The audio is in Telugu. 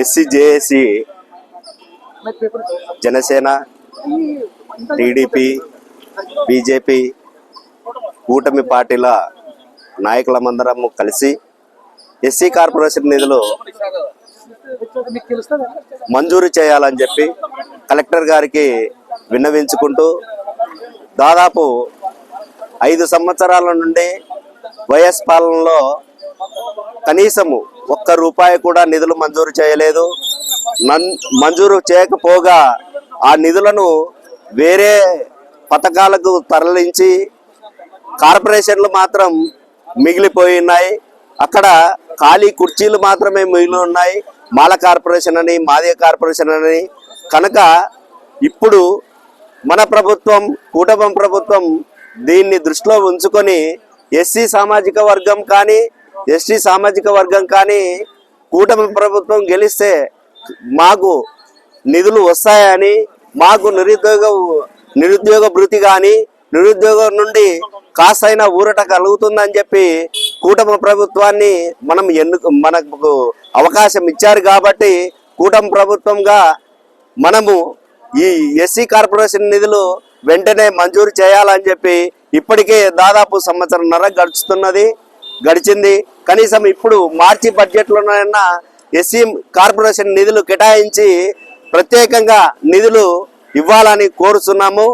SC JAC Janasena TDP BJP కూటమి పార్టీల నాయకులమందరము కలిసి ఎస్సీ కార్పొరేషన్ నిధులు మంజూరు చేయాలని చెప్పి కలెక్టర్ గారికి విన్నవించుకుంటూ దాదాపు ఐదు సంవత్సరాల నుండి వైఎస్ పాలనలో కనీసము ఒక్క రూపాయి కూడా నిధులు మంజూరు చేయలేదు. మంజూరు చేయకపోగా ఆ నిధులను వేరే పథకాలకు తరలించి కార్పొరేషన్లు మాత్రం మిగిలిపోయి ఉన్నాయి అక్కడ ఖాళీ కుర్చీలు మాత్రమే మిగిలి ఉన్నాయి. మాల కార్పొరేషన్ అని మాదిగ కార్పొరేషన్ అని. కనుక ఇప్పుడు మన ప్రభుత్వం కూటమి ప్రభుత్వం దీన్ని దృష్టిలో ఉంచుకొని ఎస్సీ సామాజిక వర్గం కానీ ఎస్టీ సామాజిక వర్గం కానీ కూటమి ప్రభుత్వం గెలిస్తే మాకు నిధులు వస్తాయని మాకు నిరుద్యోగ నిరుద్యోగ భృతి కానీ నిరుద్యోగం నుండి కాస్తైనా ఊరట కలుగుతుందని చెప్పి కూటమి ప్రభుత్వాన్ని మనం ఎన్నుకు మనకు అవకాశం ఇచ్చారు కాబట్టి కూటమి ప్రభుత్వంగా మనము ఈ ఎస్సీ కార్పొరేషన్ నిధులు వెంటనే మంజూరు చేయాలని చెప్పి ఇప్పటికే దాదాపు సంవత్సరంన్నర గడుచుతున్నది గడిచింది. కనీసం ఇప్పుడు మార్చి బడ్జెట్లోనైనా ఎస్సీ కార్పొరేషన్ నిధులు కేటాయించి ప్రత్యేకంగా నిధులు ఇవ్వాలని కోరుతున్నాము.